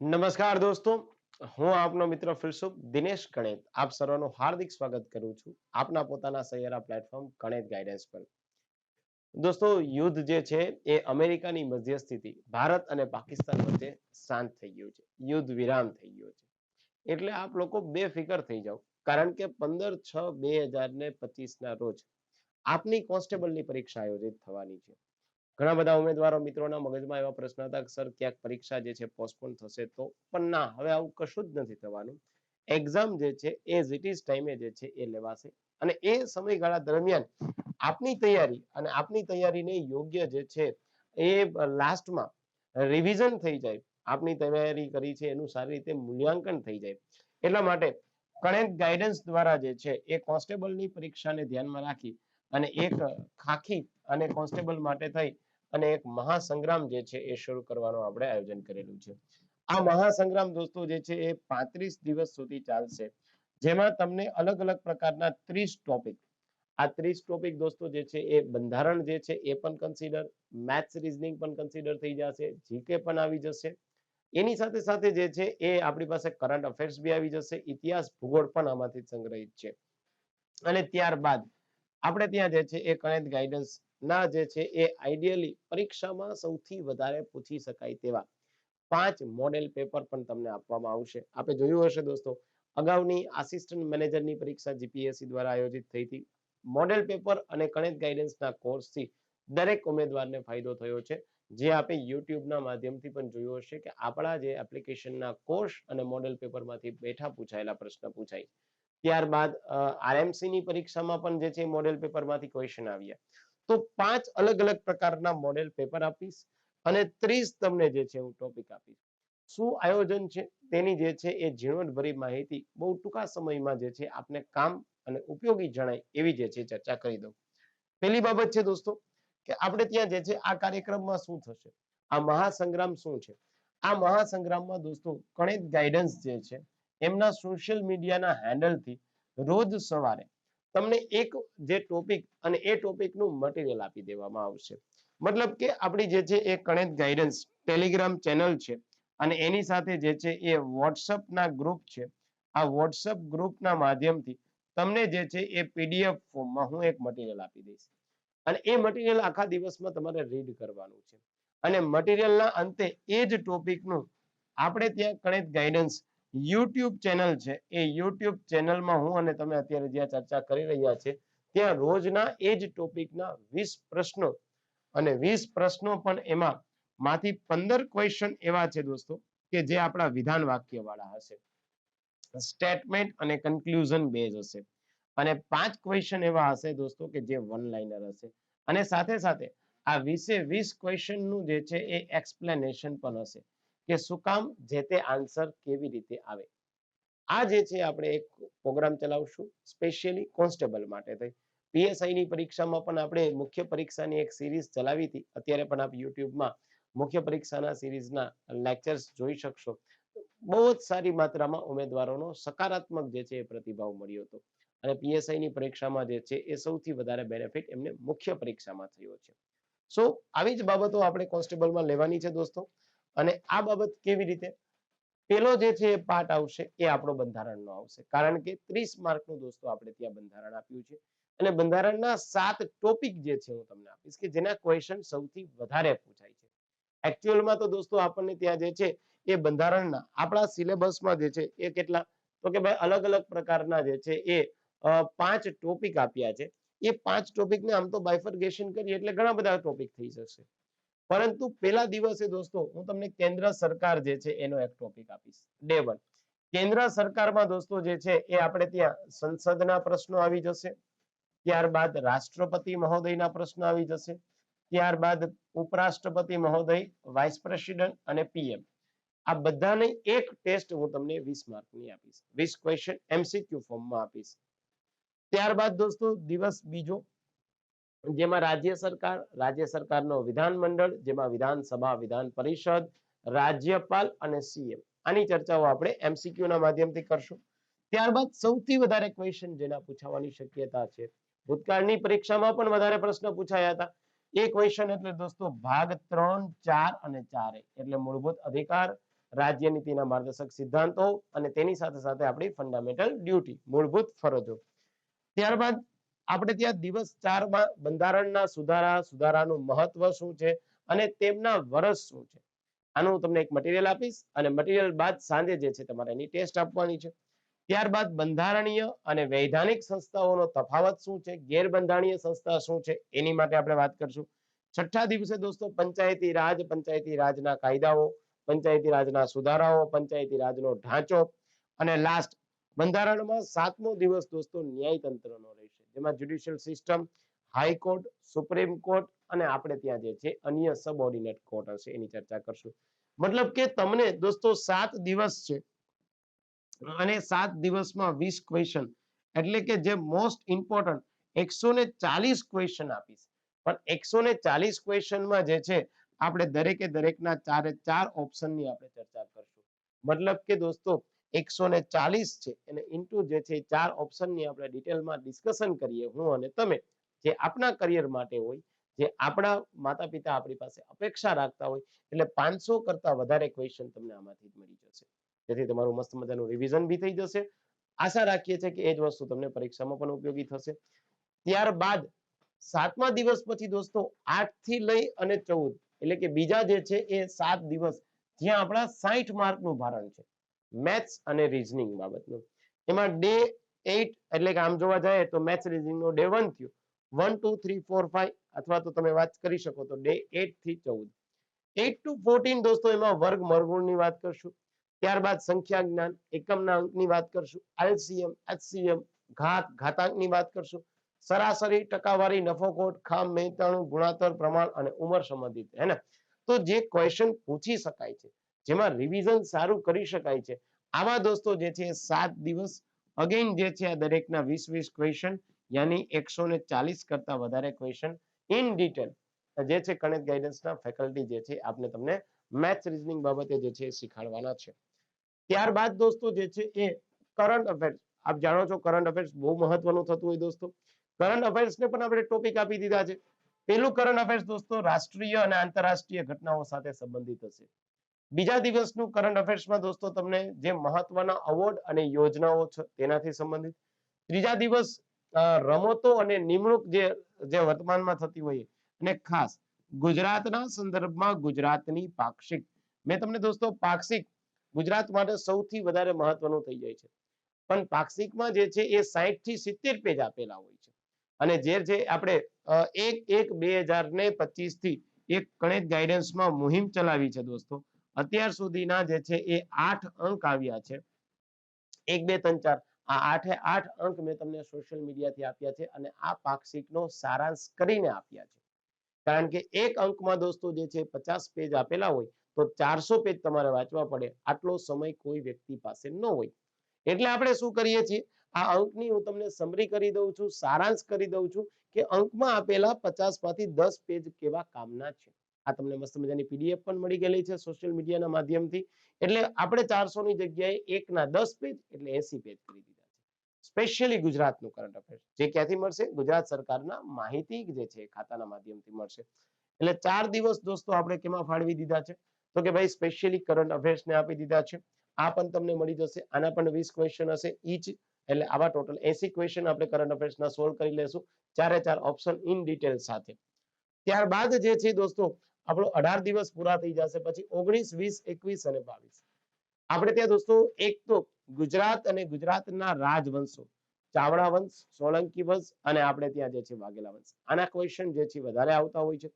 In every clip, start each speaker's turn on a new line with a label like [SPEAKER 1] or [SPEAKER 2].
[SPEAKER 1] નમસ્કાર દોસ્તો, હું આપનો મિત્ર ફિલસુફ દિનેશ ગણેત. આપ સર્વનું હાર્દિક સ્વાગત કરું છું આપના પોતાના સહિયારા પ્લેટફોર્મ ગણેત ગાઈડન્સ પર. દોસ્તો, યુદ્ધ જે છે એ અમેરિકાની મધ્યસ્થિતિ, ભારત અને પાકિસ્તાન વચ્ચે શાંત થઈ ગયું છે, યુદ્ધ વિરામ થઈ ગયો છે. એટલે આપ લોકો બેફિકર થઈ જાઓ, કારણ કે પંદર છ બે હજાર ને પચીસ ના રોજ આપની કોન્સ્ટેબલની પરીક્ષા આયોજિત થવાની છે. ઘણા બધા ઉમેદવારો મિત્રોના મગજમાં એવા પ્રશ્ન હતા સર, ક્યાંક પરીક્ષા જે છે પોસ્ટપોન થશે તો? પણ ના, હવે આવું કશું જ નથી થવાનું. એક્ઝામ જે છે, એ ઇટ ઇઝ ટાઈમે જે છે, એ લેવાશે. અને એ સમયગાળા દરમિયાન આપની તૈયારી અને આપની તૈયારીને યોગ્ય જે છે, એ લાસ્ટમાં રિવિઝન થઈ જાય. આપની તૈયારી કરી છે, એનું સારી રીતે મૂલ્યાંકન થઈ જાય. એટલા માટે કણેક ગાઈડન્સ દ્વારા જે છે, એ કોન્સ્ટેબલની પરીક્ષાને ધ્યાનમાં રાખી અને એક ખાખી અને કોન્સ્ટેબલ માટે થઈ અને એક મહાસંગ્રામ જે છે એ શરૂ કરવાનું આપણે આયોજન કરેલું છે. આ મહાસંગ્રામ દોસ્તો જે છે એ પાંત્રીસ દિવસ સુધી ચાલશે. જેમાં તમને અલગ અલગ પ્રકારના ત્રીસ ટોપિક આ ત્રીસ ટોપિક દોસ્તો જે છે એ બંધારણ જે છે એ પણ કન્સિડર મેથ્સ રિઝનિંગ પણ કન્સિડર થઈ જશે જીકે પણ આવી જશે. એની સાથે સાથે જે છે એ આપણી પાસે કરંટ અફેર્સ બી આવી જશે, ઇતિહાસ, ભૂગોળ પણ આમાંથી સંગ્રહિત છે. અને ત્યારબાદ આપણે ત્યાં જે છે એ કણેદ ગાઈડન્સ ના જે છે એ આઈડિયલી પરીક્ષામાં સૌથી વધારે પૂછી શકાય તેવા પાંચ મોડેલ પેપર પણ તમને આપવામાં આવશે. આપણે જોયું હશે દોસ્તો, અગાઉની આસિસ્ટન્ટ મેનેજરની પરીક્ષા જીપીએસસી દ્વારા આયોજિત થઈ હતી. મોડેલ પેપર અને કણેત ગાઈડન્સના કોર્સથી દરેક ઉમેદવારને ફાયદો થયો છે. જે આપે યુટ્યુબના માધ્યમથી પણ જોયું હશે કે આપણા જે એપ્લિકેશનના કોર્સ અને મોડેલ પેપરમાંથી બેઠા પૂછાયેલા પ્રશ્ન પૂછાય. ત્યારબાદ આરએમસીની પરીક્ષામાં પણ જે છે મોડેલ પેપરમાંથી ક્વેશ્ચન આવ્યા. તો પાંચ અલગ અલગ પ્રકારના મોડેલ પેપર આપીશ અને ત્રીસ તમને જે છે, હું ટોપિક આપીશ. શું આયોજન છે? તેની જે છે, એ ઝીણવટભરી માહિતી બહુ ટૂંકા સમયમાં જે છે, આપને કામ અને ઉપયોગી જણાય એવી જે છે, ચર્ચા કરી દઉં. પહેલી બાબત છે દોસ્તો, કે આપણે ત્યાં જે છે, આ કાર્યક્રમમાં શું થશે? આ મહાસંગ્રામ શું છે? આ મહાસંગ્રામમાં દોસ્તો, ગણિત ગાઈડન્સ જે છે, એમના સોશિયલ મીડિયાના હેન્ડલથી રોજ સવારે તમને એક જે ટોપિક અને એ ટોપિકનું મટીરિયલ આપી દેવામાં આવશે. મતલબ કે આપણી જે છે એ કણેત ગાઈડન્સ ટેલિગ્રામ ચેનલ છે અને એની સાથે જે છે એ વોટ્સઅપના ગ્રુપ છે. આ વોટ્સઅપ ગ્રુપના માધ્યમથી તમને જે છે એ પીડીએફ ફોર્મમાં હું એક મટીરિયલ આપી દઈશ. અને એ મટીરિયલ આખા દિવસમાં તમારે રીડ કરવાનું છે. અને મટીરિયલના અંતે એ જ ટોપિકનું આપણે ત્યાં કણેત ગાઈડન્સ યુટ્યુબ ચેનલ છે. એ યુટ્યુબ ચેનલમાં હું અને તમે અત્યારે જ્યાં ચર્ચા કરી રહ્યા છે, ત્યાં રોજના એ જ ટોપિકના વીસ પ્રશ્નો. અને વીસ પ્રશ્નો પણ એમાં માંથી પંદર ક્વેશ્ચન એવા છે દોસ્તો કે જે આપણા વિધાન વાક્ય વાળા હશે. સ્ટેટમેન્ટ અને કન્ક્લુઝન બેઝ હશે. અને પાંચ ક્વેશ્ચન એવા હશે દોસ્તો કે જે વન લાઇનર હશે. અને સાથે સાથે આ વીસે વીસ ક્વેશ્ચનનું જે છે એ એક્સપ્લેનેશન પણ હશે. કે શું કામ જે તે આન્સર કેવી રીતે આવે? આ જે છે આપણે એક પ્રોગ્રામ ચલાવશું સ્પેશિયલી કોન્સ્ટેબલ માટે થઈ. પીએસઆઈ ની પરીક્ષામાં પણ આપણે મુખ્ય પરીક્ષાની એક સિરીઝ ચલાવી હતી. અત્યારે પણ આપ યુટ્યુબમાં મુખ્ય પરીક્ષાના સિરીઝના લેક્ચર્સ જોઈ શકશો. બહુ જ સારી માત્રામાં ઉમેદવારોનો સકારાત્મક જે છે એ પ્રતિભાવ મળ્યો હતો. અને પીએસઆઈ ની પરીક્ષામાં જે છે એ સૌથી વધારે બેનિફિટ એમને મુખ્ય પરીક્ષામાં થયો છે. સો આવી જ બાબતો આપણે કોન્સ્ટેબલમાં લેવાની છે દોસ્તો. અને આ બાબત કેવી રીતે? પેલો જે છે પાર્ટ આવશે એ આપણો બંધારણનો આવશે. કારણ કે ત્રીસ માર્કનું દોસ્તો આપણે ત્યાં બંધારણ આપ્યું છે. અને બંધારણના સાત ટોપિક જે છે હું તમને આપીશ કે જેના ક્વેશ્ચન સૌથી વધારે પૂછાય છે. એકચ્યુઅલમાં તો દોસ્તો આપણને ત્યાં જે છે એ બંધારણના આપણા સિલેબસમાં જે છે એ કેટલા? તો કે ભાઈ અલગ અલગ પ્રકારના જે છે એ પાંચ ટોપિક આપ્યા છે. એ પાંચ ટોપિકને આમ તો બાયફર્ગેશન કરીએ એટલે ઘણા બધા ટોપિક થઈ જશે. પરંતુ પેલા દિવસે દોસ્તો, હું તમને કેન્દ્ર સરકાર જે છે એનો એક ટોપિક આપીશ. ડે વન કેન્દ્ર સરકારમાં દોસ્તો જે છે એ આપણે ત્યાં સંસદના પ્રશ્નો આવી જશે, ત્યારબાદ રાષ્ટ્રપતિ મહોદયના પ્રશ્નો આવી જશે, ત્યારબાદ ઉપરાષ્ટ્રપતિ મહોદય વાઇસ પ્રેસિડેન્ટ અને પીએમ આ બધાને એક ટેસ્ટ હું તમને વીસ માર્કની આપીશ. વીસ ક્વેશ્ચન એમસીક્યુ ફોર્મમાં આપીશ. ત્યારબાદ દોસ્તો દિવસ બીજો. જેમાં રાજ્ય સરકાર, રાજ્ય સરકારનો વિધાનમંડળ, જેમાં વિધાનસભા, વિધાન પરિષદ, રાજ્યપાલ અને સીએમ આની ચર્ચાઓ આપણે એમસીક્યુ ના માધ્યમથી કરશું. ત્યારબાદ સૌથી વધારે ક્વેશ્ચન જેના પૂછાવાની શક્યતા છે. ભૂતકાળની પરીક્ષામાં પણ વધારે પ્રશ્ન પૂછાયા હતા. એ ક્વેશ્ચન એટલે દોસ્તો ભાગ ત્રણ, ચાર અને ચાર. એટલે મૂળભૂત અધિકાર રાજ્યનીતિના માર્ગદર્શક સિદ્ધાંતો અને તેની સાથે સાથે આપણી ફંડામેન્ટલ ડ્યુટી મૂળભૂત ફરજો. ત્યારબાદ આપણે ત્યાં દિવસ ચારમાં બંધારણના સુધારા, સુધારાનું મહત્વ શું છે અને તેમના વર્ષ શું છે? આનું તમને એક મટીરિયલ આપીશ અને મટીરિયલ બાદ સાંજે જે છે તમારે એની ટેસ્ટ આપવાની છે. ત્યારબાદ બંધારણીય અને વૈધાનિક સંસ્થાઓનો તફાવત શું છે? ગેરબંધારણીય સંસ્થા શું છે? એની માટે આપણે વાત કરશું. છઠ્ઠા દિવસે દોસ્તો પંચાયતી રાજ, પંચાયતી રાજના કાયદાઓ, પંચાયતી રાજના સુધારાઓ, પંચાયતી રાજનો ઢાંચો અને લાસ્ટ બંધારણમાં સાતમો દિવસ દોસ્તો ન્યાય તંત્રનો રહેશે. જેમાં judicial system high court supreme court અને આપણે ત્યાં જે છે અન્ય સબઓર્ડિનેટ કોર્ટ હશે એની ચર્ચા કરશું. મતલબ કે તમને દોસ્તો સાત દિવસ છે અને સાત દિવસમાં વીસ ક્વેશ્ચન એટલે કે જે મોસ્ટ ઇમ્પોર્ટન્ટ એકસો ને ચાલીસ ક્વેશ્ચન આપીશ. પણ એકસો ને ચાલીસ ક્વેશ્ચનમાં જે છે આપણે દરેકે દરેકના ચારે ચાર ઓપ્શનની આપણે ચર્ચા કરશું. મતલબ કે દોસ્તો એકસો ને ચાલીસ છે. અને ઇન્ટુ જે છે ચાર ઓપ્શનની આપણે ડિટેલમાં ડિસ્કશન કરીએ, હું અને તમે. જે આપણા કરિયર માટે હોય, જે આપણા માતા પિતા આપણી પાસે અપેક્ષા રાખતા હોય, એટલે પાંચસો કરતા વધારે ક્વેશ્ચન તમને આમાંથી મળી જશે. જેથી તમારું મસ્ત મજાનું રિવિઝન બી થઈ જશે. આશા રાખીએ છીએ કે એ જ વસ્તુ તમને પરીક્ષામાં પણ ઉપયોગી થશે. ત્યારબાદ, સાતમા દિવસ પછી દોસ્તો આઠથી લઈ અને ચૌદ. એટલે કે બીજા જે છે એ સાત દિવસ, જ્યાં આપણા સાહીઠ માર્કનું ભારણ છે. મેથ્સ અને રીઝનિંગ બાબતનું. એમાં ડે એઇટ એટલે કે આમ જોવા જાય તો મેથ્સ રીઝનિંગ નો ડે વન થયો. One two three four five અથવા તો તમે વાત કરી શકો તો ડે એટથી ચૌદ. એટ ટુ ફોર્ટીન દોસ્તો એમાં વર્ગ મરગુણની વાત કરશું. ત્યારબાદ સંખ્યા જ્ઞાન, એકમના અંકની વાત કરશું. એલસીએમ એચસીએમ, ઘાત, ઘાતાંકની વાત કરશું. સરાસરી, ટકાવારી, નફોખોટ, ખામ, મહેતાણું, ગુણાતર, પ્રમાણ અને ઉંમર સંબંધિત, હે ને? તો જે ક્વેશ્ચન પૂછી શકાય છે જેમાં રિવિઝન સારું કરી શકાય છે. આવા દોસ્તો જે છે, સાત દિવસ અગેન જે છે, આ દરેકના વીસ વીસ ક્વેશ્ચન યાની એકસો ને ચાલીસ કરતા વધારે ક્વેશ્ચન ઇન ડિટેલ જે છે કનેક્ટ ગાઈડન્સના ફેકલ્ટી જે છે, આપને તમને મેથ્સ રીઝનિંગ બાબતે જે છે શીખવાડવાના છે. ત્યારબાદ દોસ્તો જે છે એ કરંટ અફેર્સ આપ જાણો છો કરંટ અફેર્સ બહુ મહત્વનું થતું હોય દોસ્તો. કરંટ અફેર્સ ને પણ આપણે ટોપિક આપી દીધા છે. પેલું કરંટ અફેર્સ દોસ્તો રાષ્ટ્રીય અને આંતરરાષ્ટ્રીય ઘટનાઓ સાથે સંબંધિત હશે. બીજા દિવસનું કરંટ અફેર્સમાં દોસ્તો તમને જે મહત્વના અવોર્ડ અને યોજનાઓ છે તેનાથી સંબંધિત. ત્રીજા દિવસ રમતો અને નિમણૂક જે જે વર્તમાનમાં થતી હોય અને ખાસ, ગુજરાતના સંદર્ભમાં ગુજરાતની પાક્ષિક. મેં તમને દોસ્તો પાક્ષિક ગુજરાત માટે સૌથી વધારે મહત્વનું થઈ જાય છે. પણ પાક્ષિકમાં જે છે એ સાહીઠથી સિત્તેર પેજ આપેલા હોય છે. અને જે છે આપણે એક એક બે હજાર ને પચીસથી એક ગણિત ગાઈડન્સમાં મુહિમ ચલાવી છે દોસ્તો. અત્યાર સુધીના જે છે એ આઠ અંક આવ્યા છે. એક, બે, ત્રણ, ચાર. આ આઠે આઠ અંક મેં તમને સોશિયલ મીડિયાથી આપ્યા છે અને આ પાક્ષિકનો સારાંશ કરીને આપ્યા છે. કારણ કે એક અંકમાં દોસ્તો જે છે પચાસ પેજ આપેલા હોય તો ચારસો પેજ તમારે વાંચવા પડે. આટલો સમય કોઈ વ્યક્તિ પાસે ન હોય. એટલે આપણે શું કરીએ છીએ? આ અંકની હું તમને સમરી કરી દઉં છું, સારાંશ કરી દઉં છું કે અંકમાં આપેલા પચાસમાંથી દસ પેજ કેવા કામના છે? આ તમને મસ્ત મજાની પીડીએફ પણ મળી ગયેલી છે સોશિયલ મીડિયાના માધ્યમથી. એટલે આપણે ચારસો ની જગ્યાએ એકના દસ પેજ એટલે એસી પેજ કરી દીધા છે. સ્પેશિયલી ગુજરાતનું કરંટ અફેર્સ જે ક્યાંથી મળશે? ગુજરાત સરકારના માહિતી જે છે ખાતાના માધ્યમથી મળશે. એટલે ચાર દિવસ દોસ્તો આપણે કેમાં ફાળવી દીધા છે? તો કે ભાઈ સ્પેશિયલી કરંટ અફેર્સને આપી દીધા છે. આ પણ તમને મળી જશે. આના પણ વીસ ક્વેશ્ચન હશે ઈચ એટલે આવા ટોટલ એસી ક્વેશ્ચન આપણે કરંટ અફેર્સના સોલ્વ કરી લેશું. ચારે ચાર ઓપ્શન ઇન ડિટેલ સાથે. ત્યારબાદ જે છે દોસ્તો આપણો અઢાર દિવસ પૂરા થઈ જશે, પછી ઓગણીસ, વીસ, એકવીસ અને બાવીસ. આપણે ત્યાં દોસ્તો, એક તો ગુજરાત અને ગુજરાતના રાજવંશો, ચાવડા વંશ, સોલંકી વંશ અને આપણે ત્યાં જે છે વાઘેલા વંશ. આના ક્વેશ્ચન જે છે વધારે આવતા હોય છે.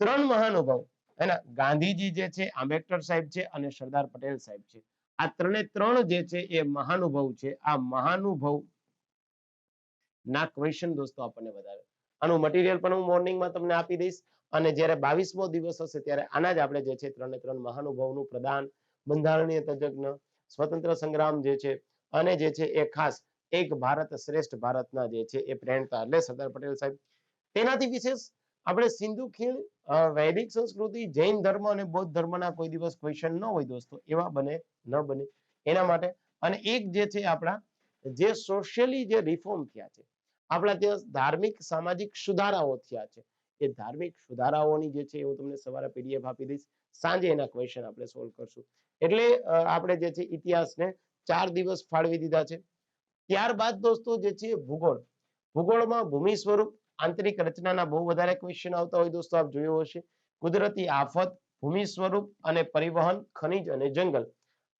[SPEAKER 1] ત્રણ મહાનુભાવ, એના ગાંધીજી જે છે, આંબેડકર સાહેબ છે અને સરદાર પટેલ સાહેબ છે. આ ત્રણે ત્રણ જે છે એ મહાનુભાવ છે. આ મહાનુભાવ ના ક્વેશ્ચન દોસ્તો આપણને વધારે આનું મટીરિયલ પણ હું મોર્નિંગમાં તમને આપી દઈશ. અને જ્યારે બાવીસમો દિવસ હશે, ત્યારે આના જ આપણે જે છે, ત્રણે ત્રણ મહાનુભાવનું પ્રદાન, બંધારણીય તજજ્ઞ, સ્વતંત્ર સંગ્રામ જે છે, અને જે છે, એ ખાસ એક ભારત શ્રેષ્ઠ ભારતના જે છે, એ પ્રેરણતા એટલે સરદાર પટેલ સાહેબ. તેનાથી વિશેષ આપણે સિંધુ ખીણ વૈદિક સંસ્કૃતિ, જૈન ધર્મ અને બૌદ્ધ ધર્મના કોઈ દિવસ ક્વેશ્ચન ન હોય દોસ્તો. એવા બને, ન બને. એના માટે અને એક જે છે, આપણા જે સોશિયલી જે રિફોર્મ થયા છે આપણા ત્યાં ધાર્મિક, સામાજિક સુધારાઓ થયા છે. એ ધાર્મિક સુધારાઓની જે છે હું તમને સવારે પીડીએફ આપી દઈશ. સાંજે એના ક્વેશ્ચન આપણે સોલ્વ કરશું. એટલે આપણે જે છે ઇતિહાસને ચાર દિવસ ફાળવી દીધા છે. ત્યારબાદ દોસ્તો જે છે ભૂગોળ. ભૂગોળમાં ભૂમિ સ્વરૂપ, આંતરિક રચનાના બહુ વધારે ક્વેશ્ચન આવતા હોય દોસ્તો, આપ જોયું હશે. કુદરતી આફત, ભૂમિ સ્વરૂપ અને પરિવહન, ખનિજ અને જંગલ.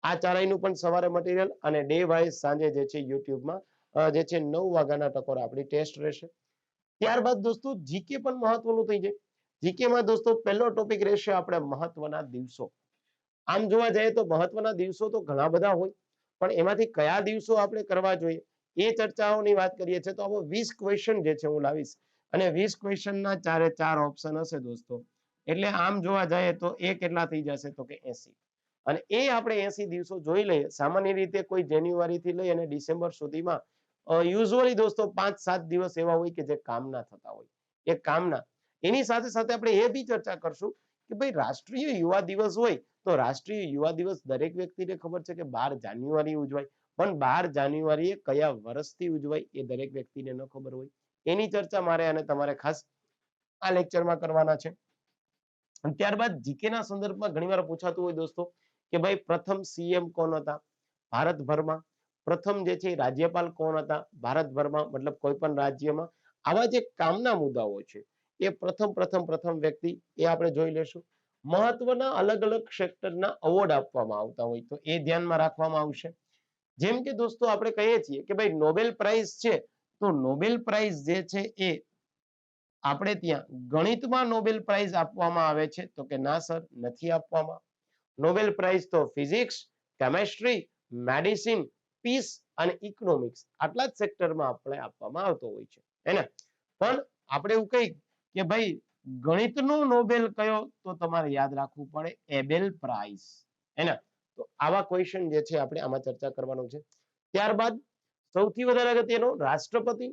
[SPEAKER 1] આ ચારેયનું પણ સવારે મટીરિયલ અને ડે વાઇઝ સાંજે જે છે યુટ્યુબમાં જે છે નવ વાગ્યાના ટકોર, આપણી ટેસ્ટ રહેશે. ત્યારબાદ દોસ્તો જીકે પણ મહત્વનું થઈ જાય. જીકે માં દોસ્તો, પહેલો ટોપિક રહેશે આપણે મહત્વના દિવસો. આમ જોવા જઈએ તો મહત્વના દિવસો તો ઘણા બધા હોય, પણ એમાંથી કયા દિવસો આપણે કરવા જોઈએ? એ ચર્ચાઓની વાત કરીએ છીએ તો આવો વીસ ક્વેશ્ચન જે છે હું લાવીશ. અને વીસ ક્વેશ્ચનના ચારે ચાર ઓપ્શન હશે દોસ્તો. એટલે આમ જોવા જઈએ તો એ કેટલા થઈ જશે તો કે એસી. અને એ આપણે એસી દિવસો જોઈ લઈએ. સામાન્ય રીતે કોઈ જાન્યુઆરી થી લઈ અને ડિસેમ્બર સુધીમાં યુઝ્યુઅલી દોસ્તો પાંચ સાત દિવસ એવા હોય કે જે કામના થતા હોય. એ કામના એની સાથે સાથે આપણે એ બી ચર્ચા કરશું કે ભાઈ રાષ્ટ્રીય યુવા દિવસ હોય તો રાષ્ટ્રીય યુવા દિવસ દરેક વ્યક્તિને ખબર છે કે બાર જાન્યુઆરી ઉજવાય. પણ બાર જાન્યુઆરીએ કયા વર્ષથી ઉજવાય એ દરેક વ્યક્તિને ન ખબર હોય. એની ચર્ચા મારે અને તમારે ખાસ આ લેક્ચરમાં કરવાના છે. ત્યારબાદ જીકે ના સંદર્ભમાં ઘણીવાર પૂછાતું હોય દોસ્તો કે ભાઈ પ્રથમ સીએમ કોણ હતા? ભારતભરમાં પ્રથમ જે છે રાજ્યપાલ કોણ હતા? ભારતભરમાં, મતલબ કોઈ પણ રાજ્યમાં. આવા જે કામના મુદ્દાઓ છે, એ પ્રથમ પ્રથમ પ્રથમ વ્યક્તિ એ આપણે જોઈ લેશું. મહત્વના અલગ અલગ સેક્ટરના અવોર્ડ આપવામાં આવતા હોય તો એ ધ્યાનમાં રાખવામાં આવશે. જેમ કે દોસ્તો, આપણે કહીએ છીએ કે ભાઈ નોબેલ પ્રાઇઝ છે, તો નોબેલ પ્રાઇઝ જે છે એ આપણે ત્યાં ગણિતમાં નોબેલ પ્રાઇઝ આપવામાં આવે છે, તો કે ના સર, નથી આપવામાં. નોબેલ પ્રાઇઝ તો ફિઝિક્સ, કેમેસ્ટ્રી, મેડિસિન પીસ અને ઇકોનોમિક્સ આટલા જ સેક્ટરમાં આપણે આપવામાં આવતો હોય છે. હે પણ આપણે એવું કહી કે ભાઈ, ગણિતનો નોબેલ કયો તો તમારે યાદ રાખવું પડે એબેલ પ્રાઇઝ હે તો આવા ક્વેશ્ચન જે છે આપણે આમાં ચર્ચા કરવાનું છે. ત્યારબાદ સૌથી વધારે અગત્યનો રાષ્ટ્રપતિ,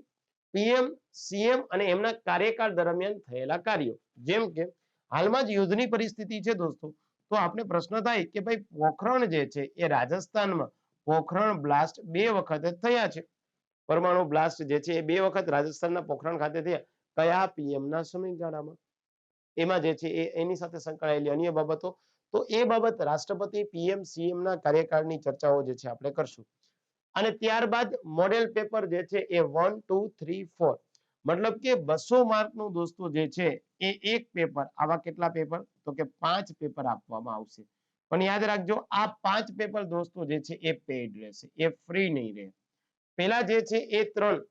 [SPEAKER 1] પીએમ, સીએમ અને એમના કાર્યકાળ દરમિયાન થયેલા કાર્યો. જેમ કે હાલમાં જ યુદ્ધની પરિસ્થિતિ છે દોસ્તો. તો આપણે પ્રશ્ન થાય કે ભાઈ પોખરણ જે છે એ રાજસ્થાનમાં પોખરણ બ્લાસ્ટ બે વખત થયા છે. પરમાણુ બ્લાસ્ટ જે છે એ બે વખત રાજસ્થાનના પોખરણ ખાતે થયા. કયા પીએમ ના સમયગાળામાં? એમાં જે છે એની સાથે સંકળાયેલી અન્ય બાબતો. તો એ બાબત રાષ્ટ્રપતિ પીએમ સીએમ ના કાર્યકાળની ચર્ચાઓ જે છે આપણે કરશું. અને ત્યારબાદ મોડેલ પેપર જે છે એ વન ટુ થ્રી ફોર મતલબ કે બસો માર્કનું દોસ્તો જે છે એ એક પેપર આવા કેટલા પેપર તો કે પાંચ પેપર આપવામાં આવશે. પણ યાદ રાખજો, આ પાંચ પેપર દોસ્તો જે છે એ પેડ રહેશે, એ ફ્રી નહીં રહે. પેલા જે છે એ ત્રણ,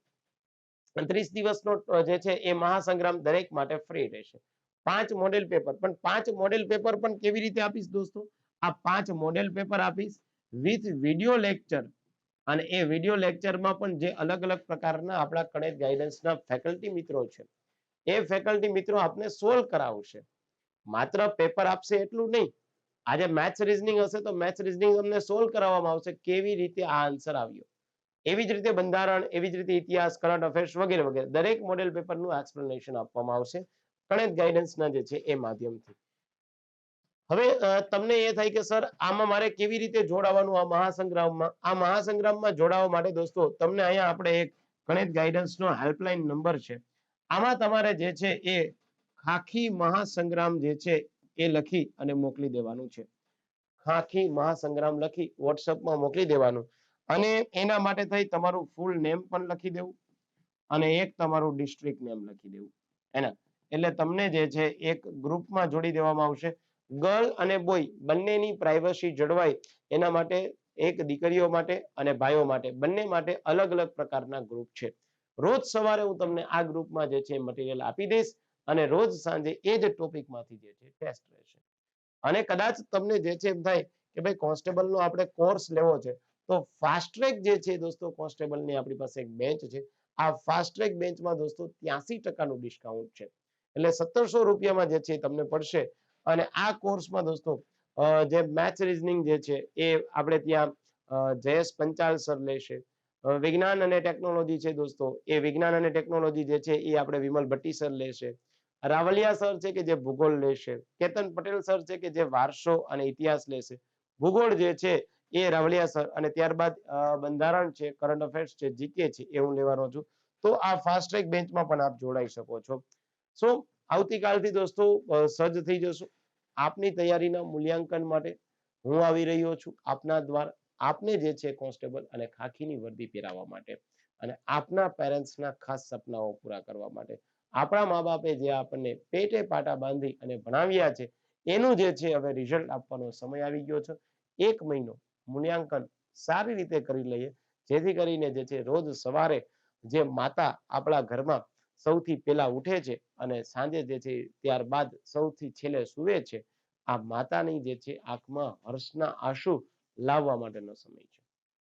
[SPEAKER 1] ત્રીસ દિવસનો જે છે એ મહાસંગ્રામ દરેક માટે ફ્રી રહેશે. પાંચ મોડેલ પેપર પણ પાંચ મોડેલ પેપર પણ કેવી રીતે આપીશ દોસ્તો? આ પાંચ મોડેલ પેપર આપીશ વિથ વિડિયો લેક્ચર અને એ વિડિયો લેક્ચરમાં પણ જે અલગ અલગ પ્રકારના આપણા કણેજ ગાઈડન્સના ફેકલ્ટી મિત્રો છે, એ ફેકલ્ટી મિત્રો આપને સોલ્વ કરાવશે. માત્ર પેપર આપશે એટલું નહીં આજે મેથ્સ રીઝનિંગ હશે તો મેથ્સ રીઝનિંગ તમને સોલ્વ કરાવવામાં આવશે કેવી રીતે આ આન્સર આવ્યો. એવી જ રીતે બંધારણ, એવી જ રીતે ઇતિહાસ કરંટ અફેર્સ વગેરે વગેરે દરેક મોડેલ પેપરનું એક્સપ્લેનેશન આપવામાં આવશે ગણિત ગાઈડન્સના જે છે એ માધ્યમથી. હવે તમને એ થાય કે સર આમાં મારે કેવી રીતે જોડાવાનું આ મહાસંગ્રામમાં? આ મહાસંગ્રામમાં જોડાવા માટે દોસ્તો તમને અહીંયા આપણે એક ગણિત ગાઈડન્સનો હેલ્પલાઇન નંબર છે. આમાં તમારે જે છે એ ખાખી મહાસંગ્રામ જે છે એ લખી અને મોકલી દેવાનું છે. ખાખી મહાસંગ્રામ લખી વોટ્સઅપમાં મોકલી દેવાનું. અને એના માટે થઈ તમારું ફૂલ નેમ પણ લખી દેવું અને એક તમારું ડિસ્ટ્રિક્ટ નેમ લખી દેવું. એના. એટલે તમને જે છે એક ગ્રુપમાં જોડી દેવામાં આવશે. ગર્લ અને બોય બંનેની પ્રાઇવસી જળવાય એના માટે, એક દીકરીઓ માટે અને ભાઈઓ માટે. બંને માટે અલગ અલગ પ્રકારના ગ્રુપ છે. રોજ સવારે હું તમને આ ગ્રુપમાં જે છે મટીરિયલ આપી દઈશ. અને રોજ સાંજે એ જ ટોપિકમાંથી જે છે ટેસ્ટ રહેશે. અને કદાચ તમને જે છે એમ થાય કે ભાઈ કોન્સ્ટેબલનો આપણે કોર્સ લેવો છે, તો ફાસ્ટ ટ્રેક જે છે દોસ્તો કોન્સ્ટેબલની આપણી પાસે એક બેંચ છે. આ ફાસ્ટ ટ્રેક બેન્ચમાં દોસ્તો ત્યાસી ટકાનું ડિસ્કાઉન્ટ છે. એટલે સત્તરસો રૂપિયામાં જે છે તમને પડશે. અને આ કોર્સમાં દોસ્તો જે મેથ્સ રીઝનિંગ જે છે એ આપણે ત્યાં જયેશ પંચાલ સર લેશે. વિજ્ઞાન અને ટેકનોલોજી છે દોસ્તો, એ વિજ્ઞાન અને ટેકનોલોજી જે છે એ આપણે વિમલ ભટ્ટી સર લેશે. રાવલિયા સર છે કે જે ભૂગોળ લેશે, કેતન પટેલ સર છે કે જે વારસો અને ઇતિહાસ લેશે. ભૂગોળ જે છે એ રાવલિયા સર અને ત્યારબાદ બંધારણ છે કરંટ અફેર્સ છે જીકે છે, એ હું લેવાનો છું. તો આ ફાસ્ટ ટ્રેક બેન્ચમાં પણ આપ જોડાઈ શકો છો. સો, આવતીકાલથી દોસ્તો સજ્જ થઈ જશો. આપની તૈયારીના મૂલ્યાંકન માટે હું આવી રહ્યો છું આપના દ્વારા, આપને જે છે કોન્સ્ટેબલ અને ખાખીની વર્દી પહેરાવવા માટે અને આપના પેરેન્ટ્સના ખાસ સપનાઓ પૂરા કરવા માટે. આપણા મા બાપે જે આપણને પેટે પાટા બાંધી અને ભણાવ્યા છે, એનું જે છે હવે રિઝલ્ટ આપવાનો સમય આવી ગયો છે. એક મહિનો મૂલ્યાંકન સારી રીતે કરી લઈએ, જેથી કરીને જે છે રોજ સવારે જે માતા આપણા ઘરમાં સૌથી પહેલા ઉઠે છે અને સાંજે જે છે ત્યારબાદ સૌથી છેલ્લે સુવે છે, આ માતાની જે છે આંખમાં હર્ષના આંસુ લાવવા માટેનો સમય છે.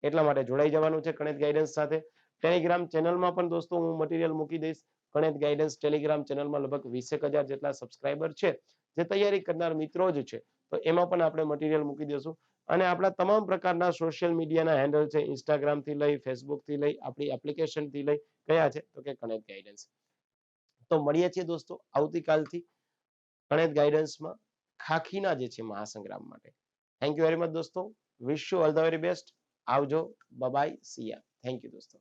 [SPEAKER 1] એટલા માટે જોડાઈ જવાનું છે ગણિત ગાઈડન્સ સાથે. ટેલિગ્રામ ચેનલમાં પણ દોસ્તો હું મટીરિયલ મૂકી દઈશ. ગણિત ગાઈડન્સ ટેલિગ્રામ ચેનલમાં લગભગ વીસેક હજાર જેટલા સબસ્ક્રાઈબર છે, જે તૈયારી કરનાર મિત્રો જ છે. તો એમાં પણ આપણે મટીરિયલ મૂકી દઈશું. અને આપણા તમામ પ્રકારના સોશિયલ મીડિયાના હેન્ડલ છે ઇન્સ્ટાગ્રામ લઈ ફેસબુક લઈ, આપણી એપ્લિકેશન લઈ, કયા છે? તો કે ગણિત ગાઈડન્સ તો મળીએ છીએ દોસ્તો આવતીકાલથી ગણિત ગાઈડન્સમાં ખાખીના જે છે મહાસંગ્રામ માટે. થેન્ક યુ વેરી મચ દોસ્તો. Wish you all the very best આવજો. Bye see ya thank you દોસ્તો.